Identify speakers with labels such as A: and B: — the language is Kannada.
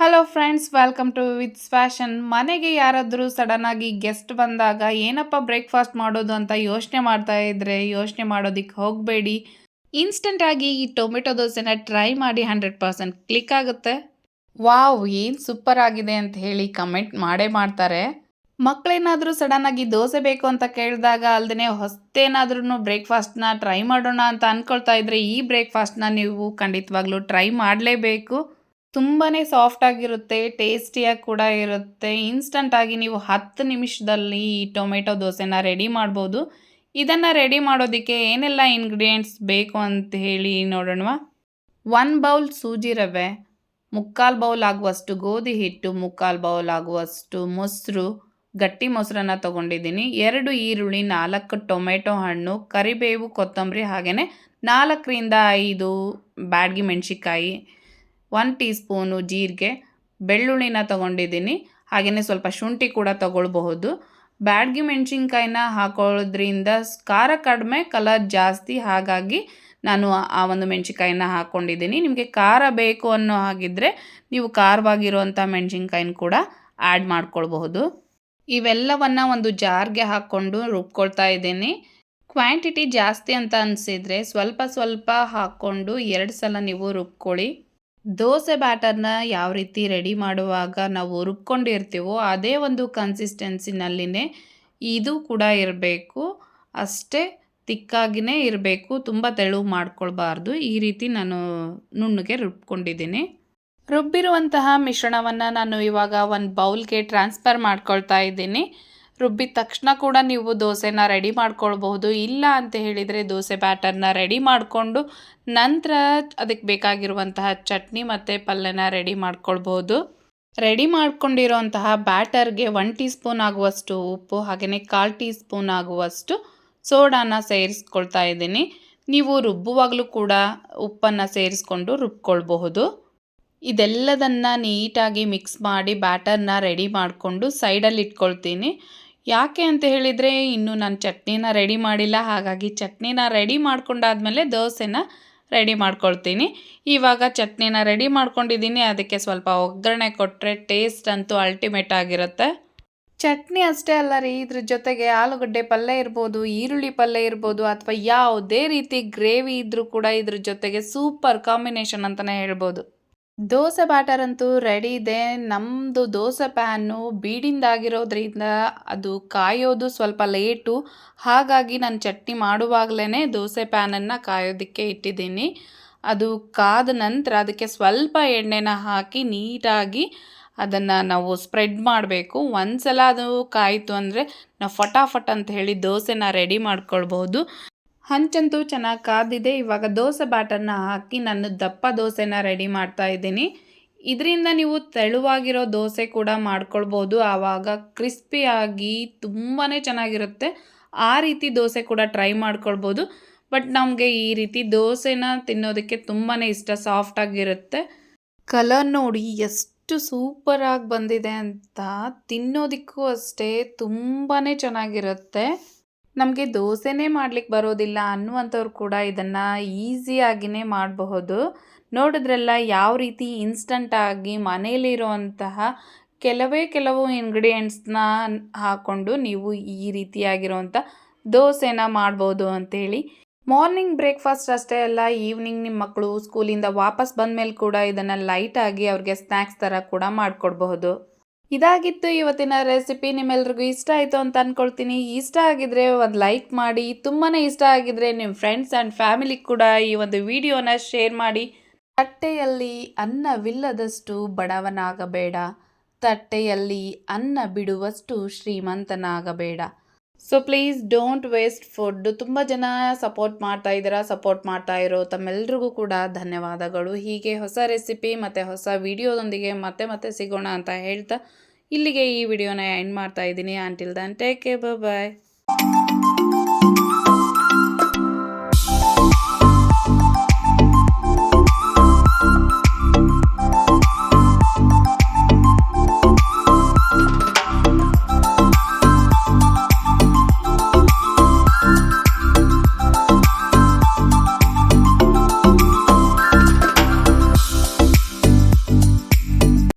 A: ಹಲೋ ಫ್ರೆಂಡ್ಸ್ ವೆಲ್ಕಮ್ ಟು ವಿತ್ಸ್ ಫ್ಯಾಷನ್ ಮನೆಗೆ ಯಾರಾದರೂ ಸಡನ್ನಾಗಿ ಗೆಸ್ಟ್ ಬಂದಾಗ ಏನಪ್ಪ ಬ್ರೇಕ್ಫಾಸ್ಟ್ ಮಾಡೋದು ಅಂತ ಯೋಚನೆ ಮಾಡ್ತಾ ಇದ್ರೆ ಯೋಚನೆ ಮಾಡೋದಕ್ಕೆ ಹೋಗಬೇಡಿ. ಇನ್ಸ್ಟೆಂಟಾಗಿ ಈ ಟೊಮೆಟೊ ದೋಸೆನ ಟ್ರೈ ಮಾಡಿ ಹಂಡ್ರೆಡ್ ಪರ್ಸೆಂಟ್ ಕ್ಲಿಕ್ ಆಗುತ್ತೆ. ವಾವ್ ಏನು ಸೂಪರ್ ಆಗಿದೆ ಅಂತ ಹೇಳಿ ಕಮೆಂಟ್ ಮಾಡೇ ಮಾಡ್ತಾರೆ. ಮಕ್ಕಳೇನಾದರೂ ಸಡನ್ನಾಗಿ ದೋಸೆ ಬೇಕು ಅಂತ ಕೇಳಿದಾಗ ಅಲ್ಲದೆ ಹೊಸ್ತೇನಾದ್ರೂ ಬ್ರೇಕ್ಫಾಸ್ಟ್ನ ಟ್ರೈ ಮಾಡೋಣ ಅಂತ ಅಂದ್ಕೊಳ್ತಾ ಇದ್ರೆ ಈ ಬ್ರೇಕ್ಫಾಸ್ಟ್ನ ನೀವು ಖಂಡಿತವಾಗ್ಲೂ ಟ್ರೈ ಮಾಡಲೇಬೇಕು. ತುಂಬಾ ಸಾಫ್ಟಾಗಿರುತ್ತೆ ಟೇಸ್ಟಿಯಾಗಿ ಕೂಡ ಇರುತ್ತೆ. ಇನ್ಸ್ಟಂಟಾಗಿ ನೀವು ಹತ್ತು ನಿಮಿಷದಲ್ಲಿ ಈ ಟೊಮೆಟೊ ದೋಸೆನ ರೆಡಿ ಮಾಡ್ಬೋದು. ಇದನ್ನು ರೆಡಿ ಮಾಡೋದಕ್ಕೆ ಏನೆಲ್ಲ ಇಂಗ್ರೀಡಿಯೆಂಟ್ಸ್ ಬೇಕು ಅಂತ ಹೇಳಿ ನೋಡೋಣವಾ. ಒನ್ ಬೌಲ್ ಸೂಜಿ ರವೆ, ಮುಕ್ಕಾಲು ಬೌಲ್ ಆಗುವಷ್ಟು ಗೋಧಿ ಹಿಟ್ಟು, ಮುಕ್ಕಾಲು ಬೌಲ್ ಆಗುವಷ್ಟು ಮೊಸರು, ಗಟ್ಟಿ ಮೊಸರನ್ನು ತೊಗೊಂಡಿದ್ದೀನಿ. ಎರಡು ಈರುಳ್ಳಿ, ನಾಲ್ಕು ಟೊಮೆಟೊ ಹಣ್ಣು, ಕರಿಬೇವು, ಕೊತ್ತಂಬರಿ ಹಾಗೆಯೇ ನಾಲ್ಕರಿಂದ ಐದು ಬ್ಯಾಡ್ಗಿ ಮೆಣಸಿಕಾಯಿ ಒನ್ ಟೀ ಸ್ಪೂನು ಜೀರಿಗೆ, ಬೆಳ್ಳುಳ್ಳಿನ ತೊಗೊಂಡಿದ್ದೀನಿ. ಹಾಗೆಯೇ ಸ್ವಲ್ಪ ಶುಂಠಿ ಕೂಡ ತೊಗೊಳ್ಬಹುದು. ಬ್ಯಾಡ್ಗಿ ಮೆಣಸಿನ್ಕಾಯಿನ ಹಾಕೊಳ್ಳೋದ್ರಿಂದ ಖಾರ ಕಡಿಮೆ, ಕಲರ್ ಜಾಸ್ತಿ. ಹಾಗಾಗಿ ನಾನು ಆ ಒಂದು ಮೆಣಸಿನ್ಕಾಯಿನ ಹಾಕ್ಕೊಂಡಿದ್ದೀನಿ ನಿಮಗೆ ಖಾರ ಬೇಕು ಅನ್ನೋ ಹಾಗಿದ್ದರೆ ನೀವು ಖಾರವಾಗಿರುವಂಥ ಮೆಣಸಿನ್ಕಾಯಿನ ಕೂಡ ಆ್ಯಡ್ ಮಾಡ್ಕೊಳ್ಬಹುದು. ಇವೆಲ್ಲವನ್ನು ಒಂದು ಜಾರ್ಗೆ ಹಾಕ್ಕೊಂಡು ರುಬ್ಕೊಳ್ತಾ ಇದ್ದೀನಿ. ಕ್ವಾಂಟಿಟಿ ಜಾಸ್ತಿ ಅಂತ ಅನಿಸಿದರೆ ಸ್ವಲ್ಪ ಸ್ವಲ್ಪ ಹಾಕ್ಕೊಂಡು ಎರಡು ಸಲ ನೀವು ರುಬ್ಕೊಳ್ಳಿ. ದೋಸೆ ಬ್ಯಾಟರ್ನ ಯಾವ ರೀತಿ ರೆಡಿ ಮಾಡುವಾಗ ನಾವು ರುಬ್ಕೊಂಡಿರ್ತೀವೋ ಅದೇ ಒಂದು ಕನ್ಸಿಸ್ಟೆನ್ಸಿನಲ್ಲಿನೇ ಇದು ಕೂಡ ಇರಬೇಕು. ಅಷ್ಟೇ ತಿಕ್ಕಾಗಿನೇ ಇರಬೇಕು. ತುಂಬ ತೆಳು ಮಾಡ್ಕೊಳ್ಬಾರ್ದು. ಈ ರೀತಿ ನಾನು ನುಣ್ಣಗೆ ರುಬ್ಕೊಂಡಿದ್ದೀನಿ. ರುಬ್ಬಿರುವಂತಹ ಮಿಶ್ರಣವನ್ನು ನಾನು ಇವಾಗ ಒಂದು ಬೌಲ್ಗೆ ಟ್ರಾನ್ಸ್ಫರ್ ಮಾಡ್ಕೊಳ್ತಾ ಇದ್ದೀನಿ. ರುಬ್ಬಿದ ತಕ್ಷಣ ಕೂಡ ನೀವು ದೋಸೆನ ರೆಡಿ ಮಾಡ್ಕೊಳ್ಬಹುದು. ಇಲ್ಲ ಅಂತ ಹೇಳಿದರೆ ದೋಸೆ ಬ್ಯಾಟರ್ನ ರೆಡಿ ಮಾಡಿಕೊಂಡು ನಂತರ ಅದಕ್ಕೆ ಬೇಕಾಗಿರುವಂತಹ ಚಟ್ನಿ ಮತ್ತು ಪಲ್ಯನ ರೆಡಿ ಮಾಡ್ಕೊಳ್ಬಹುದು. ರೆಡಿ ಮಾಡಿಕೊಂಡಿರುವಂತಹ ಬ್ಯಾಟರ್ಗೆ ಒನ್ ಟೀ ಸ್ಪೂನ್ ಆಗುವಷ್ಟು ಉಪ್ಪು ಹಾಗೆಯೇ ಕಾಲು ಟೀ ಸ್ಪೂನ್ ಆಗುವಷ್ಟು ಸೋಡಾನ ಸೇರಿಸ್ಕೊಳ್ತಾ ಇದ್ದೀನಿ. ನೀವು ರುಬ್ಬುವಾಗಲೂ ಕೂಡ ಉಪ್ಪನ್ನು ಸೇರಿಸ್ಕೊಂಡು ರುಬ್ಕೊಳ್ಬಹುದು. ಇದೆಲ್ಲದನ್ನು ನೀಟಾಗಿ ಮಿಕ್ಸ್ ಮಾಡಿ ಬ್ಯಾಟರ್ನ ರೆಡಿ ಮಾಡಿಕೊಂಡು ಸೈಡಲ್ಲಿ ಇಟ್ಕೊಳ್ತೀನಿ. ಯಾಕೆ ಅಂತ ಹೇಳಿದರೆ ಇನ್ನೂ ನಾನು ಚಟ್ನಿನ ರೆಡಿ ಮಾಡಿಲ್ಲ, ಹಾಗಾಗಿ ಚಟ್ನಿನ ರೆಡಿ ಮಾಡ್ಕೊಂಡಾದ್ಮೇಲೆ ದೋಸೆನ ರೆಡಿ ಮಾಡ್ಕೊಳ್ತೀನಿ. ಇವಾಗ ಚಟ್ನಿನ ರೆಡಿ ಮಾಡ್ಕೊಂಡಿದ್ದೀನಿ, ಅದಕ್ಕೆ ಸ್ವಲ್ಪ ಒಗ್ಗರಣೆ ಕೊಟ್ಟರೆ ಟೇಸ್ಟ್ ಅಂತೂ ಅಲ್ಟಿಮೇಟ್ ಆಗಿರುತ್ತೆ. ಚಟ್ನಿ ಅಷ್ಟೇ ಅಲ್ಲ ರೀ, ಇದ್ರ ಜೊತೆಗೆ ಆಲೂಗಡ್ಡೆ ಪಲ್ಯ ಇರ್ಬೋದು, ಈರುಳ್ಳಿ ಪಲ್ಯ ಇರ್ಬೋದು, ಅಥವಾ ಯಾವುದೇ ರೀತಿ ಗ್ರೇವಿ ಇದ್ದರೂ ಕೂಡ ಇದ್ರ ಜೊತೆಗೆ ಸೂಪರ್ ಕಾಂಬಿನೇಷನ್ ಅಂತಲೇ ಹೇಳ್ಬೋದು. ದೋಸೆ ಬ್ಯಾಟರ್ ಅಂತೂ ರೆಡಿ ಇದೆ. ನಮ್ಮದು ದೋಸೆ ಪ್ಯಾನು ಬೀಡಿಂದಾಗಿರೋದ್ರಿಂದ ಅದು ಕಾಯೋದು ಸ್ವಲ್ಪ ಲೇಟು. ಹಾಗಾಗಿ ನಾನು ಚಟ್ನಿ ಮಾಡುವಾಗಲೇ ದೋಸೆ ಪ್ಯಾನನ್ನು ಕಾಯೋದಕ್ಕೆ ಇಟ್ಟಿದ್ದೀನಿ. ಅದು ಕಾದ ನಂತರ ಅದಕ್ಕೆ ಸ್ವಲ್ಪ ಎಣ್ಣೆನ ಹಾಕಿ ನೀಟಾಗಿ ಅದನ್ನು ನಾವು ಸ್ಪ್ರೆಡ್ ಮಾಡಬೇಕು. ಒಂದು ಸಲ ಅದು ಕಾಯಿತು ಅಂದರೆ ನಾವು ಫಟಾಫಟ್ ಅಂತ ಹೇಳಿ ದೋಸೆನ ರೆಡಿ ಮಾಡ್ಕೊಳ್ಬಹುದು ಹಂಚಂತೂ ಚೆನ್ನಾಗಿ ಕಾದಿದೆ. ಇವಾಗ ದೋಸೆ ಬ್ಯಾಟರ್ನ ಹಾಕಿ ನಾನು ದಪ್ಪ ದೋಸೆನ ರೆಡಿ ಮಾಡ್ತಾ ಇದ್ದೀನಿ. ಇದರಿಂದ ನೀವು ತೆಳುವಾಗಿರೋ ದೋಸೆ ಕೂಡ ಮಾಡ್ಕೊಳ್ಬೋದು. ಆವಾಗ ಕ್ರಿಸ್ಪಿಯಾಗಿ ತುಂಬಾ ಚೆನ್ನಾಗಿರುತ್ತೆ. ಆ ರೀತಿ ದೋಸೆ ಕೂಡ ಟ್ರೈ ಮಾಡ್ಕೊಳ್ಬೋದು. ಬಟ್ ನಮಗೆ ಈ ರೀತಿ ದೋಸೆನ ತಿನ್ನೋದಕ್ಕೆ ತುಂಬಾ ಇಷ್ಟ ಸಾಫ್ಟಾಗಿರುತ್ತೆ ಕಲರ್ ನೋಡಿ ಎಷ್ಟು ಸೂಪರಾಗಿ ಬಂದಿದೆ ಅಂತ ತಿನ್ನೋದಕ್ಕೂ ಅಷ್ಟೇ ತುಂಬಾ ಚೆನ್ನಾಗಿರುತ್ತೆ. ನಮಗೆ ದೋಸೆನೇ ಮಾಡ್ಲಿಕ್ಕೆ ಬರೋದಿಲ್ಲ ಅನ್ನುವಂಥವ್ರು ಕೂಡ ಇದನ್ನು ಈಸಿಯಾಗಿಯೇ ಮಾಡಬಹುದು. ನೋಡಿದ್ರೆಲ್ಲ ಯಾವ ರೀತಿ ಇನ್ಸ್ಟಂಟಾಗಿ ಮನೆಯಲ್ಲಿರುವಂತಹ ಕೆಲವೇ ಕೆಲವು ಇಂಗ್ರೀಡಿಯೆಂಟ್ಸ್ನ ಹಾಕ್ಕೊಂಡು ನೀವು ಈ ರೀತಿಯಾಗಿರುವಂಥ ದೋಸೆನ ಮಾಡ್ಬೋದು ಅಂತೇಳಿ. ಮಾರ್ನಿಂಗ್ ಬ್ರೇಕ್ಫಾಸ್ಟ್ ಅಷ್ಟೇ ಅಲ್ಲ, ಈವ್ನಿಂಗ್ ನಿಮ್ಮ ಮಕ್ಕಳು ಸ್ಕೂಲಿಂದ ವಾಪಸ್ ಬಂದಮೇಲೆ ಕೂಡ ಇದನ್ನು ಲೈಟಾಗಿ ಅವ್ರಿಗೆ ಸ್ನ್ಯಾಕ್ಸ್ ಥರ ಕೂಡ ಮಾಡಿಕೊಡ್ಬಹುದು. ಇದಾಗಿತ್ತು ಇವತ್ತಿನ ರೆಸಿಪಿ, ನಿಮ್ಮೆಲ್ರಿಗೂ ಇಷ್ಟ ಆಯಿತು ಅಂತ ಅಂದ್ಕೊಳ್ತೀನಿ ಇಷ್ಟ ಆಗಿದ್ರೆ ಒಂದು ಲೈಕ್ ಮಾಡಿ ತುಂಬಾ ಇಷ್ಟ ಆಗಿದ್ರೆ ನಿಮ್ಮ ಫ್ರೆಂಡ್ಸ್ ಆ್ಯಂಡ್ ಫ್ಯಾಮಿಲಿ ಕೂಡ ಈ ಒಂದು ವಿಡಿಯೋನ ಶೇರ್ ಮಾಡಿ. ತಟ್ಟೆಯಲ್ಲಿ ಅನ್ನವಿಲ್ಲದಷ್ಟು ಬಡವನಾಗಬೇಡ. ತಟ್ಟೆಯಲ್ಲಿ ಅನ್ನ ಬಿಡುವಷ್ಟು ಶ್ರೀಮಂತನಾಗಬೇಡ. So please don't waste food ತುಂಬ ಜನ ಸಪೋರ್ಟ್ ಮಾಡ್ತಾ ಇದ್ದೀರಾ ಸಪೋರ್ಟ್ ಮಾಡ್ತಾ ಇರೋ ತಮ್ಮೆಲ್ರಿಗೂ ಕೂಡ ಧನ್ಯವಾದಗಳು. ಹೀಗೆ ಹೊಸ ರೆಸಿಪಿ ಮತ್ತು ಹೊಸ ವಿಡಿಯೋದೊಂದಿಗೆ ಮತ್ತೆ ಮತ್ತೆ ಸಿಗೋಣ ಅಂತ ಹೇಳ್ತಾ ಇಲ್ಲಿಗೆ ಈ ವಿಡಿಯೋನ ಎಂಡ್ ಮಾಡ್ತಾ ಇದ್ದೀನಿ. Until then take care bye